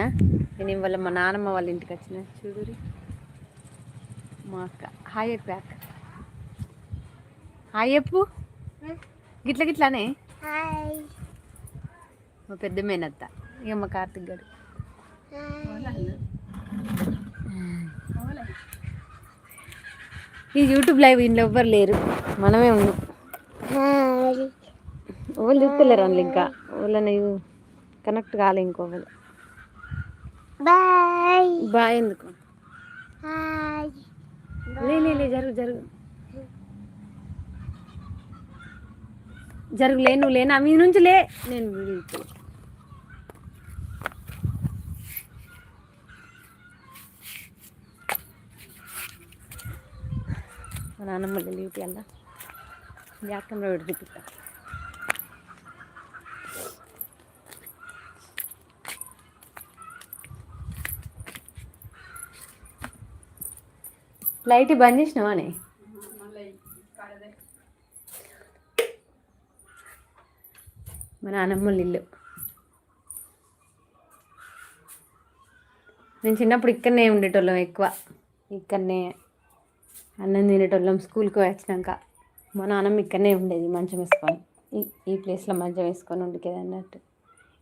నేను ఇవాళ మా నాన్నమ్మ వాళ్ళ ఇంటికి వచ్చిన. చూడురి మా అక్క. హాయ్ ప్యాక్ హాయ్ చెప్పు. గిట్ల గిట్లానే? మా పెద్ద మేనత్త. ఇక మా కార్తిక్ గారు ఈ యూట్యూబ్ లైవ్ ఇంట్లో ఎవ్వరు లేరు. మనమే ఉన్నాం వాళ్ళు చూస్తలేరు అందులో ఇంకా. వాళ్ళని కనెక్ట్ కాలే ఇంకోవాలి బాయ్. బాయ్ ఎందుకు? లే జరుగు జరుగు. జరుగు లే నువ్వు లేనా మీ నుంచి లే. నేను వీడియో. మా నాన్నమ్మ లీవ్ అల్ల బ్యాక్ కెమెరా లైట్ బంద్ చేసినావానే మా నాన్నమ్మ ఇల్లు. నేను చిన్నప్పుడు ఇక్కడనే ఉండేటోళ్ళం ఎక్కువ. ఇక్కడనే అన్నం తినేటోళ్ళం స్కూల్కి వచ్చినాక. మా నాన్నమ్మ ఇక్కడనే ఉండేది మంచం వేసుకొని. ఈ ఈ ప్లేస్లో మంచం వేసుకొని ఉండికేది అన్నట్టు.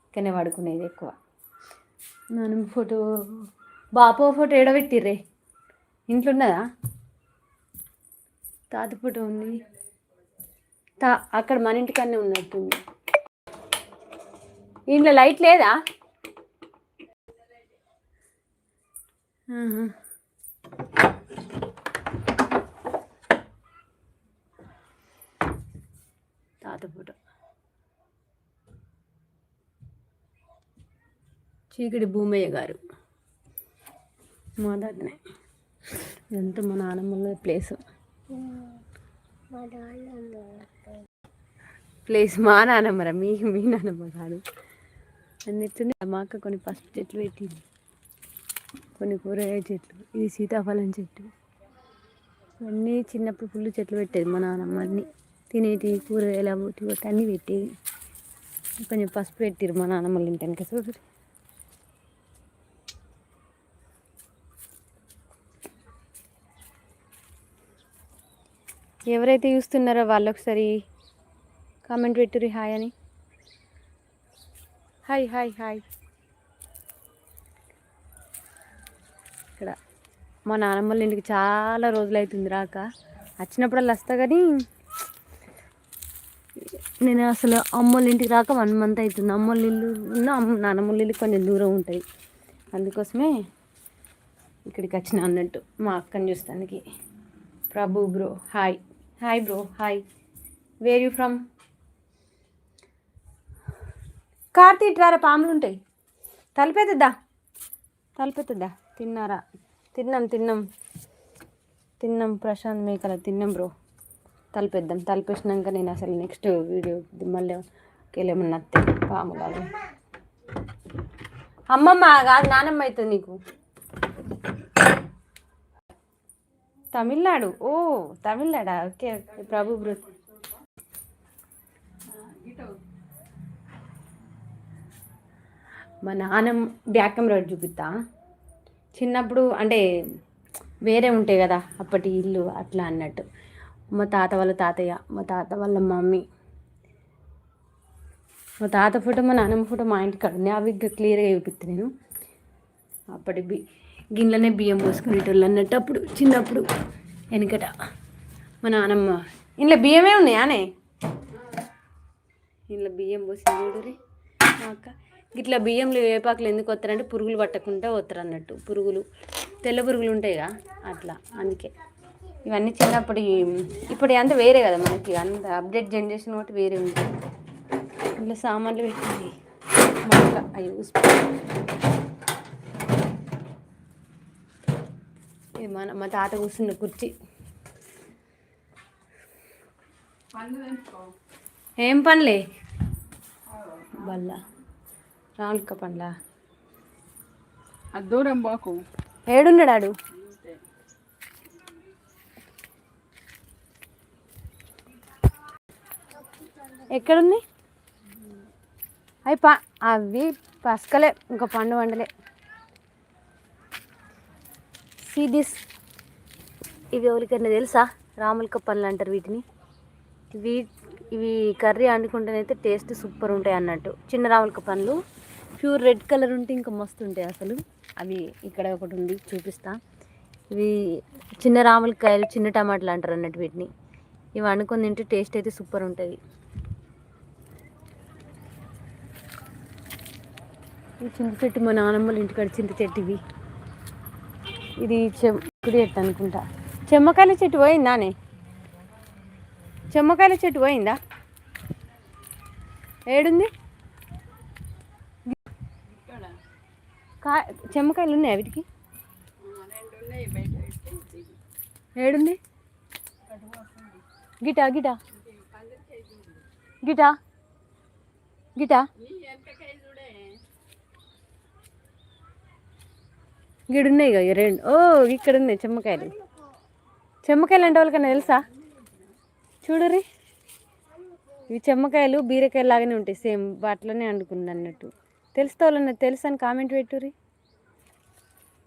ఇక్కడనే పడుకునేది ఎక్కువ. నాన్నమ్మ ఫోటో బాపో ఫోటో ఏడబెట్టిర్రే? ఇంట్లో ఉన్నదా తాత ఫోటో ఉంది. తా అక్కడ మన ఇంటికన్నా ఉన్నట్టుంది. ఇంట్లో లైట్ లేదా? ఆహా. తాత ఫోటో చీకటి భూమయ్య గారు. మా దాదనే ఇదంతా మా నాన్నమ్మ ప్లేస్ ప్లేస్ మా నాన్నమ్మరా మీ మీ నాన్నమ్మ కాదు అన్నిటిని మా అక్క కొన్ని పసుపు చెట్లు పెట్టింది. కొన్ని కూరగాయ చెట్లు ఇది సీతాఫలం చెట్టు. అన్నీ చిన్నప్పుడు పుల్లు చెట్లు పెట్టేది మా నాన్నమ్మ అన్నీ. తినేటి కూరగాయలు అవి అన్నీ పెట్టేది. కొంచెం పసుపు పెట్టిరు మా నాన్నమ్మ ఇంటాను కదా చూడు ఎవరైతే చూస్తున్నారో వాళ్ళు ఒకసారి కామెంట్ పెట్టుర్రి హాయ్ అని. Hi hi hi. ఇక్కడ మా నానమ్మల వాళ్ళ ఇంటికి చాలా రోజులు అవుతుంది రాక వచ్చినప్పుడల్లా వస్తా కానీ నేను అసలు అమ్మోళ్ళ ఇంటికి రాక వన్ మంత్ అవుతుంది అమ్మోళ్ళ ఇల్లు ఉన్న అమ్మ నానమ్మల ఇల్లు కొంచెం దూరం ఉంటుంది అందుకోసమే ఇక్కడికి వచ్చిన అన్నట్టు మా అక్కని చూస్తానికి. Prabhu bro hi. Hi bro hi where you from Karthi రారా పాములు ఉంటాయి. తలపెద్దా తలపెద్దా తిన్నారా? తిన్నాం తిన్నాం. తిన్నాం ప్రశాంత్ మేకల తిన్నాం బ్రో తలపెద్దాం. తలపేసినాక నేను అసలు నెక్స్ట్ వీడియో మళ్ళీ వెళ్ళేమన్నా పాము కాదు. అమ్మమ్మ కాదు నానమ్మ అవుతుంది నీకు. తమిళనాడు. ఓ తమిళనాడా? ఓకే ఓకే ప్రభు బ్రో మా నాన్న బ్యాక్ రోడ్ చూపిస్తా. చిన్నప్పుడు అంటే వేరే ఉంటాయి కదా అప్పటి ఇల్లు అట్లా అన్నట్టు. మా తాత వాళ్ళ తాతయ్య మా తాత వాళ్ళ మమ్మీ. మా తాత ఫోటో మా నాన్నమ్మ ఫోటో మా ఇంటికి ఉంది అవి క్లియర్గా చూపిస్తాను నేను. అప్పటి బి గిన్నెలనే బియ్యం పోసుకునేటోళ్ళు అన్నట్టు అప్పుడు చిన్నప్పుడు వెనకట మా నానమ్మ ఇంట్లో బియ్యమే ఉన్నాయానే ఇంట్లో బియ్యం పోసింది చూడరి మా అక్క. ఇట్లా బియ్యంలో వేపాకులు ఎందుకు వస్తారంటే పురుగులు పట్టకుండా వస్తారు అన్నట్టు పురుగులు తెల్ల పురుగులు ఉంటాయిగా అట్లా అందుకే. ఇవన్నీ చిన్నప్పటి ఇప్పుడు అంతా వేరే కదా మనకి అంత అప్డేట్ జనరేషన్ ఒకటి వేరే ఉంటుంది ఇంట్లో సామాన్లు పెట్టింది మా అక్క అవి మన మా తాత కూర్చున్న కుర్చీ. ఏం పనులే? బల్ల. రానుక పండ్లా? దూరం పోకు ఏడున్నాడాడు? ఎక్కడుంది? అవి పా అవి పసకలే ఇంకా పండు వండలే. సీ దిస్ ఇవి ఎవరికైనా తెలుసా? రాములక పండ్లు అంటారు వీటిని. ఇవి ఇవి కర్రీ వండుకుంటేనైతే టేస్ట్ సూపర్ ఉంటాయి అన్నట్టు. చిన్న రాములక పండ్లు. ప్యూర్ రెడ్ కలర్ ఉంటే ఇంకా మస్తు ఉంటాయి అసలు. అవి ఇక్కడ ఒకటి ఉంది చూపిస్తా. ఇవి చిన్న రాములకాయలు చిన్న టమాటాలు అంటారు అన్నట్టు వీటిని. ఇవి వండుకొని తింటే టేస్ట్ అయితే సూపర్ ఉంటుంది. ఈ చింత చెట్టు మా నానమ్మలు ఇంటికాడ చింత చెట్టు ఇవి. ఇది చెమ్మకుడి చెట్టు అనుకుంటా. చెమ్మకాయల చెట్టు పోయిందానే చెమ్మకాయల చెట్టు పోయిందా? ఏడుంది? కా చెమ్మకాయలు ఉన్నాయి వీటికి? ఏడుంది? గిటా గిటా. గిటా? గిటా నీ ఎంతకాయ చూడే గిడున్నాయి ఇక రెండు. ఓ ఇక్కడ ఉన్నాయి చెమ్మకాయలు. చెమ్మకాయలు అంటే వాళ్ళకన్నా తెలుసా? చూడరి ఇవి చెమ్మకాయలు బీరకాయలు లాగానే ఉంటాయి సేమ్ వాటిలోనే వండుకుంది అన్నట్టు. తెలుస్తా వాళ్ళని తెలుసు అని కామెంట్ పెట్టురి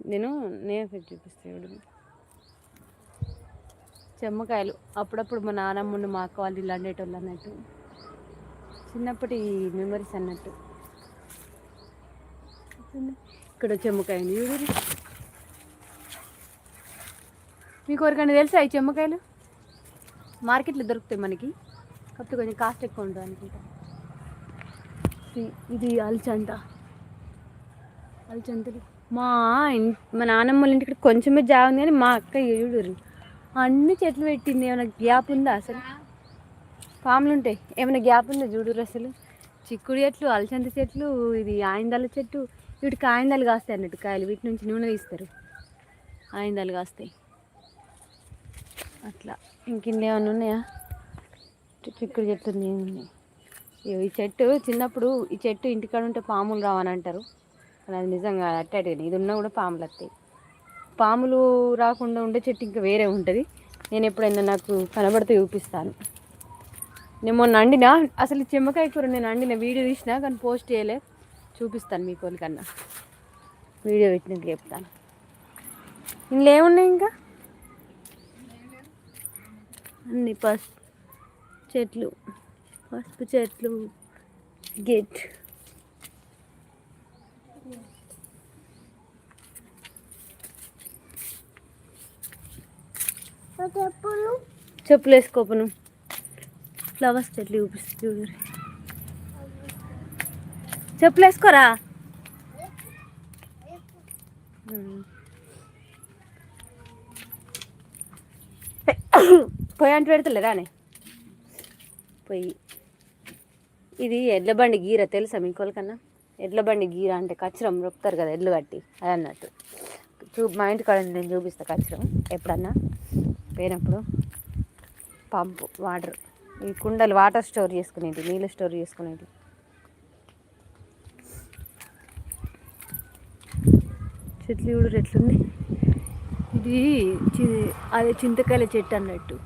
నేను నేను పెట్టి చూపిస్తాను చూడు. చెమ్మకాయలు అప్పుడప్పుడు మా నాన్నమ్మ మా అక్క వాళ్ళు ఇలా వండేటోళ్ళు అన్నట్టు. చిన్నప్పటి మెమరీస్ అన్నట్టు. ఇక్కడ చెమ్మకాయలు. ఊరి మీకు ఎవరికైనా తెలుసా ఈ చెమ్మకాయలు? మార్కెట్లో దొరుకుతాయి మనకి. కాకపోతే కొంచెం కాస్ట్ ఎక్కువ ఉంటుంది అనుకుంటా. ఇది- అల్చంట అల్చంత అల్చంతలు మా మా నాన్నమ్మ వాళ్ళ ఇంటికి కొంచెమే జాగ ఉంది కానీ మా అక్క చూడు అన్ని చెట్లు పెట్టింది. ఏమైనా గ్యాప్ ఉందా అసలు? పాములు ఉంటాయి ఏమైనా గ్యాప్ ఉందా చూడురు అసలు? చిక్కుడు చెట్లు అల్చంత చెట్లు ఇది ఆయిందాల చెట్టు వీటికి ఆయిందాలు కాస్తాయి అన్నట్టు కాయలు. వీటి నుంచి నూనె తీస్తారు. ఆయిందాలు కాస్తాయి. అట్లా. ఇంకేమన్నా ఏమైనా ఉన్నాయా? చిక్కుడు చెట్టు ఉన్నాయి, ఇగో ఈ చెట్టు చిన్నప్పుడు ఈ చెట్టు ఇంటికాడ ఉంటే పాములు రావని అంటారు. కానీ అది నిజంగా అట్టాడు ఇది ఉన్నా కూడా పాములు వస్తాయి పాములు రాకుండా ఉండే చెట్టు ఇంకా వేరే ఉంటుంది. నేను ఎప్పుడైనా నాకు కనబడితే చూపిస్తాను. నేను మొన్న వండినా అసలు చెమ్మకాయ కూర నేను వండిన వీడియో తీసిన కానీ పోస్ట్ చేయలే. చూపిస్తాను మీ కన్నా వీడియో పెట్టినాక చెప్తాను. ఇందులో ఏమున్నాయి ఇంకా? అన్ని పసుపు చెట్లు. పసుపు చెట్లు గేట్. చెప్పులు? చెప్పులు వేసుకోపను ఫ్లవర్స్ చెట్లు చూపిస్తు చూడు. చెప్పులు వేసుకోరా. పొయ్యి అంటే పెడతలేరా అని? పొయ్యి. ఇది ఎడ్ల బండి గీర తెలుసా మీకు కన్నా ఎడ్ల బండి గీర అంటే కచ్చరం రొప్పుతారు కదా ఎడ్లు కట్టి అది అన్నట్టు. చూ మా ఇంటి కాడ నేను చూపిస్తా కచ్చరం ఎప్పుడన్నా? పోయినప్పుడు పంపు వాటర్. ఈ కుండలు వాటర్ స్టోర్ చేసుకునేది నీళ్ళు స్టోర్ చేసుకునేది చెట్లు కూడా ఎట్లుంది ఇది చి- అదే చింతకాయల చెట్టు అన్నట్టు.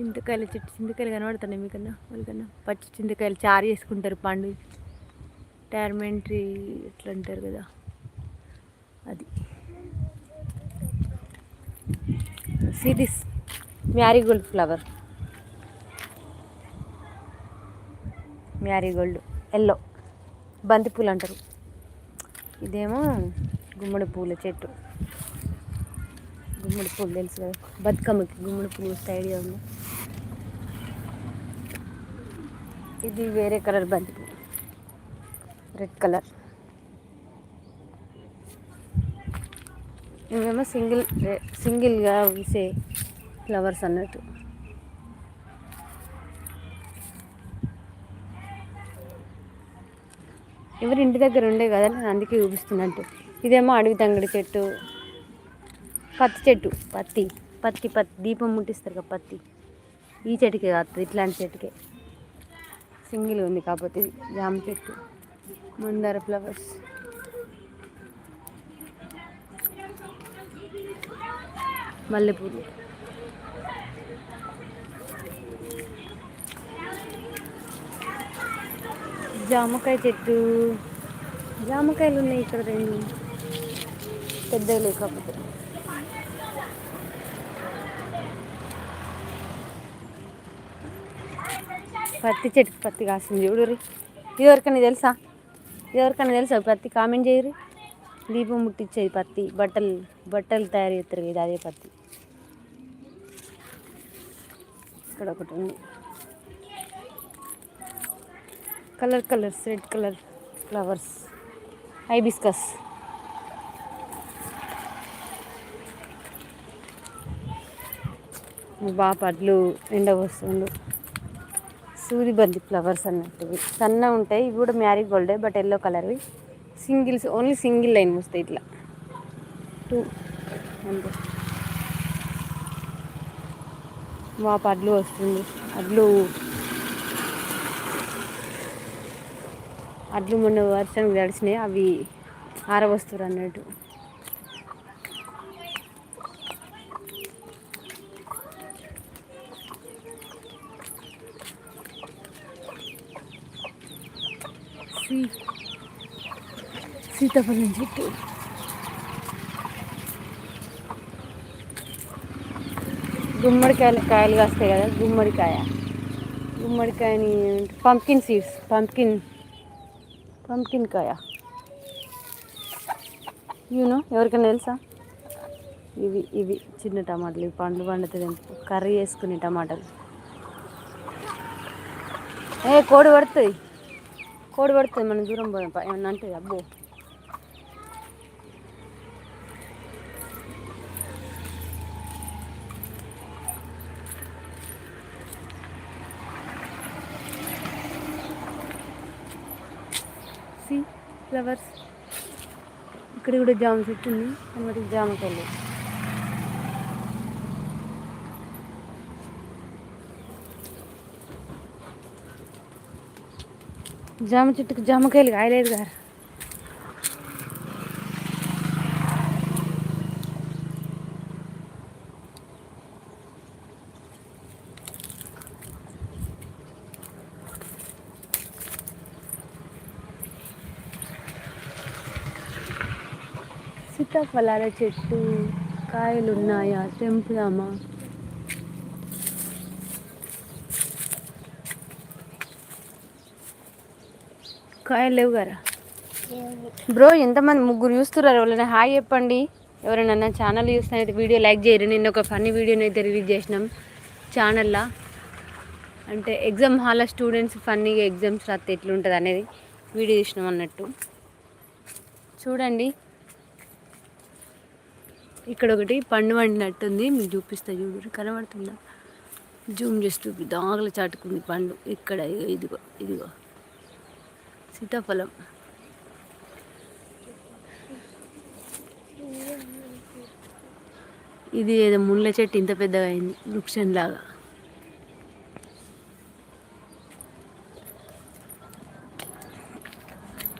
చింతకాయల చెట్టు చింతకాయలు కనబడుతున్నాయి మీకన్నా వాళ్ళకన్నా. పచ్చి చింతకాయలు చారు చేసుకుంటారు పండు. టార్మెంట్రీ ఎట్లా అంటారు కదా అది. Series marigold flower marigold yellow బంతిపూలు అంటారు. ఇదేమో గుమ్మడి పూల చెట్టు. గుమ్మడి పూలు తెలుసు కదా. బతుకమ్మకి గుమ్మడి పూలు వస్తే ఐడియా ఉంది. ఇది వేరే కలర్ బంతి పువ్వు. రెడ్ కలర్ ఇవేమో సింగిల్ సింగిల్గా వేసే ఫ్లవర్స్ అన్నట్టు. ఎవరి ఇంటి దగ్గర ఉండే కదా నేను అందుకే చూపిస్తున్నట్టు. ఇదేమో అడవి తంగడి చెట్టు. పత్తి చెట్టు. పత్తి. పత్తి పత్తి. దీపం ముట్టిస్తారు కదా పత్తి. ఈ చెట్టుకే కాదు ఇట్లాంటి చెట్టుకే. సింగిల్ ఉంది కాకపోతే జామ చెట్టు. మందార ఫ్లవర్స్. మల్లెపూలు. జామకాయ చెట్టు. జామకాయలు ఉన్నాయి ఇక్కడ రెండు. పెద్దవి లేకపోతే పత్తి చెట్టుకి పత్తి కాసింది చూడురి ఎవరికైనా తెలుసా? ఎవరికైనా తెలుసా? పత్తి కామెంట్ చేయరు. దీపం ముట్టించేది పత్తి. బట్టలు బట్టలు తయారు చేస్తారు ఇది అదే పత్తి. ఇక్కడ ఒకటి ఉంది. Colour colours red colour flowers. Hibiscus. బాగా పడ్లు ఎండ వస్తుండు. సూదిబంతి ఫ్లవర్స్ అన్నట్టువి. సన్న ఉంటాయి ఇవి కూడా మ్యారీ గోల్డే బట్ ఎల్లో కలర్వి. సింగిల్స్ ఓన్లీ సింగిల్ లైన్ వస్తాయి ఇట్లా. టూ అంతే. మా పడ్లు వస్తుంది అడ్లు అడ్లు మొన్న వర్షం గడిచినాయి అవి ఆరవస్తారు అన్నట్టు. సీతాఫలం చెట్టు. గుమ్మడికాయలు కాయలు కాస్తాయి కదా గుమ్మడికాయ. గుమ్మడికాయని పంకిన్ సీడ్స్ పంకిన్ పంకిన్ కాయ యూనో ఎవరికైనా తెలుసా? ఇవి ఇవి చిన్న టమాటాలు ఇవి పండ్లు పండుతుంది కర్రీ వేసుకునే టమాటాలు. ఏ కోడి పడుతుంది. కోడి పడుతుంది మనం దూరం పోయాం ఏమన్నా అంటే అబ్బో సి ఫ్లవర్స్. ఇక్కడ కూడా జామ చెట్టు ఉంది. అన్నమాట జామకాయలు జామ చెట్టుకు జామకాయలు కాయలేదు గారు. సీతాఫలాల చెట్టు కాయలు ఉన్నాయా తెంపుదామా? కాయలు లేవు గారా బ్రో ఎంతమంది ముగ్గురు చూస్తున్నారు? ఎవరైనా హాయ్ చెప్పండి. ఎవరైనా నా ఛానల్ చూస్తున్నైతే వీడియో లైక్ చేయరు నిన్న ఒక ఫన్నీ వీడియోని అయితే రిలీజ్ చేసినాం ఛానల్లో. అంటే ఎగ్జామ్ హాల్లో స్టూడెంట్స్ ఫన్నీగా ఎగ్జామ్స్ రాస్తే ఎట్లుంటుంది అనేది వీడియో తీసినాం అన్నట్టు. చూడండి. ఇక్కడ ఒకటి పండు వండినట్టుంది. మీకు చూపిస్తా చూడు కనబడుతుందా? జూమ్ చేసి చూపిద్దాం ఆగల చాటుకుంది పండు. ఇక్కడ ఇదిగో ఇదిగో. సీతాఫలం. ఇది ఏదో ముళ్ళ చెట్టు ఇంత పెద్దగా అయింది వృక్షంలాగా.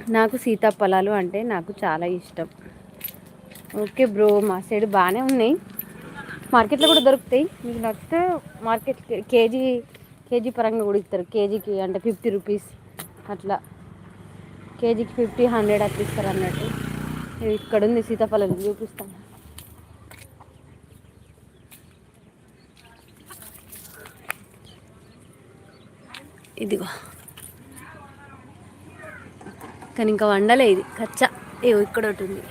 నాకు సీతాఫలాలు అంటే నాకు చాలా ఇష్టం. ఓకే బ్రో మా సైడ్ బాగానే ఉన్నాయి. మార్కెట్లో కూడా దొరుకుతాయి. మీకు నచ్చితే మార్కెట్ కేజీ కేజీ పరంగా కూడా ఇస్తారు. కేజీకి అంటే ఫిఫ్టీ రూపీస్ అట్లా. కేజీకి ఫిఫ్టీ హండ్రెడ్ అట్లా ఇస్తారు అన్నట్టు. ఇక్కడ ఉంది సీతాఫలం చూపిస్తాను ఇదిగో. కానీ ఇంకా వండలే ఇది. కచ్చా. ఏ ఇక్కడ ఒకటి ఉంది.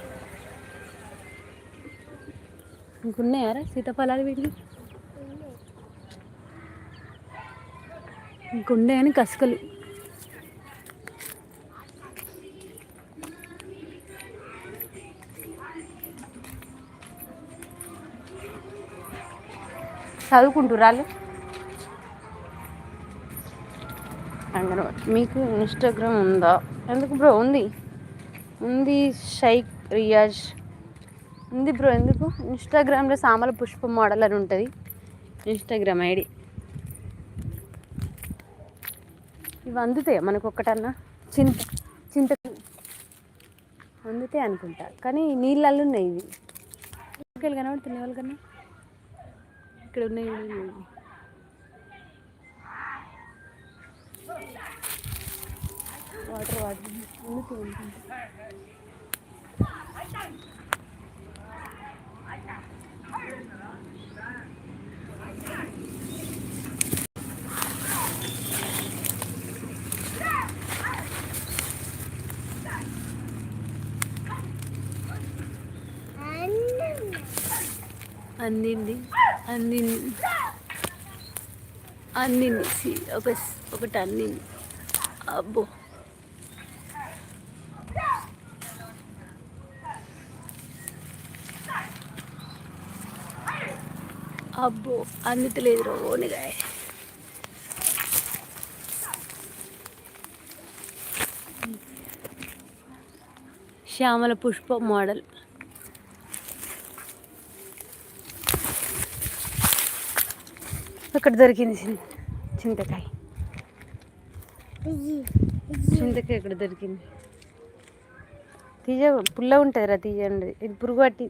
ఇంకున్నాయారా సీతాఫలాలు వీటికి? ఇంకున్నాయని కసుకలు. చదువుకుంటురాలు అంగన్వాడి మీకు ఇన్స్టాగ్రామ్ ఉందా? ఎందుకు బ్రో ఉంది? ఉంది షైక్ రియాజ్. ఉంది బ్రో ఎందుకు? ఇన్స్టాగ్రామ్లో సామల పుష్ప మోడల్ అని ఉంటుంది. Instagram ID. ఇవి అందుతాయి? మనకు ఒక్కటన్నా? చింత చింత. అందుతాయి అనుకుంటా. కానీ నీళ్ళల్లో ఉన్నాయి ఇవి. ఇంకెళ్ళి కనబడుతున్నాయి వాళ్ళకన్నా ఇక్కడ ఉన్నాయి. Water water. అందుతూ ఉంటుంది అన్నం అందింది అందింది అందింది సి- ఒక ఒకటి అందింది అబ్బో. అబ్బో అందుతలేదు రోనిగా శ్యామల పుష్ప మోడల్. అక్కడ దొరికింది చింతకాయ. చింతకాయ ఇక్కడ దొరికింది. తీజ పుల్ల ఉంటుంది రా తీజ ఉండదు ఇది పురుగు పట్టి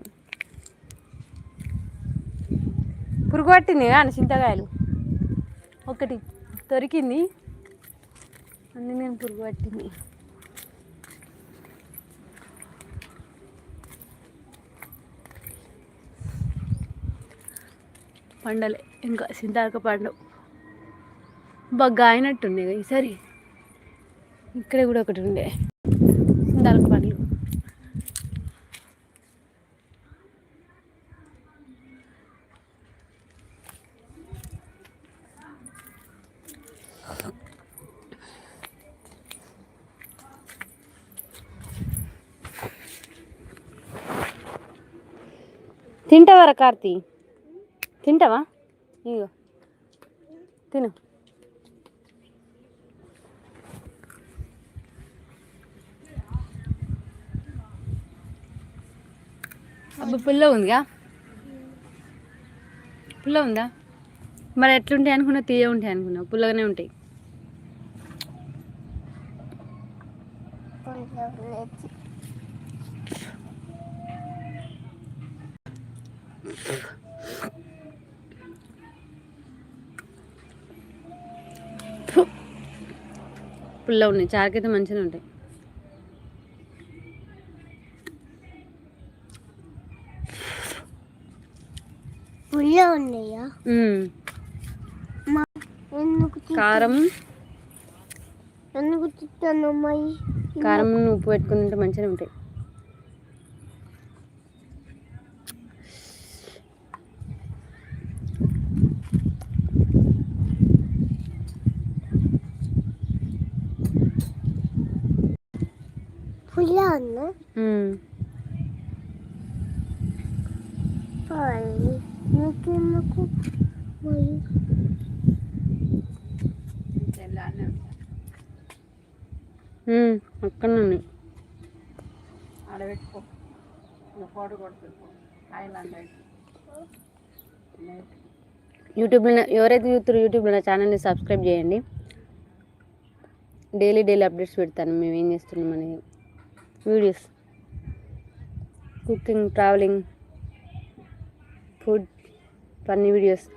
పురుగు పట్టింది కానీ చింతకాయలు. ఒకటి దొరికింది. అన్ని నేను పురుగు పట్టింది పండలే ఇంకా సింతారక పండు. బాగా అయినట్టుంది ఈసారి. ఇక్కడ కూడా ఒకటి ఉండే చింతాక పండ్లు తింటావరా కార్తీ? తింటావా? ఇగో తిను. అబ్బా పుల్ల ఉందిగా? పుల్ల ఉందా? మరి ఎట్లుంటాయి అనుకున్నా తీయ ఉంటాయి అనుకున్నా పుల్లగానే ఉంటాయి కొంచెం లేచి పుల్ల ఉన్నాయి. చారుకైతే మంచిగా ఉంటాయి. పుల్ల ఉన్నాయా? కారం. ఎందుకు కారం ఉప్పు పెట్టుకుని ఉంటే మంచిగా ఉంటాయి. నీకెందుకు మరి తెల్లానే ఉమ్, అక్కడ ఆడబెట్టుకో ఫోటో యూట్యూబ్లో ఎవరైతే చూస్తారో యూట్యూబ్లో నా ఛానల్ని సబ్స్క్రైబ్ చేయండి. డైలీ డైలీ అప్డేట్స్ పెడతాను. మేము ఏం చేస్తున్నాం అనేది. Videos cooking travelling food funny videos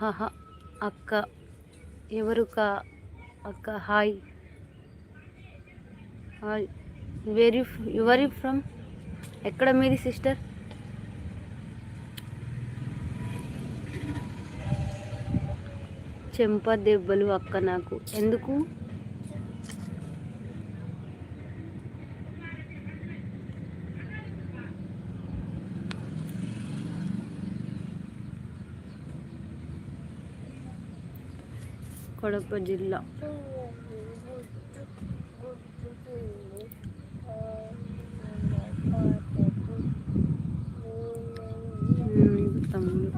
హాహా అక్క ఎవరు కా అక్క హాయ్ హాయ్ వెరీ యువర్ ఫ్రమ్ ఎక్కడ మీది సిస్టర్? చెంప దెబ్బలు అక్క నాకు. ఎందుకు? కడప జిల్లా. um,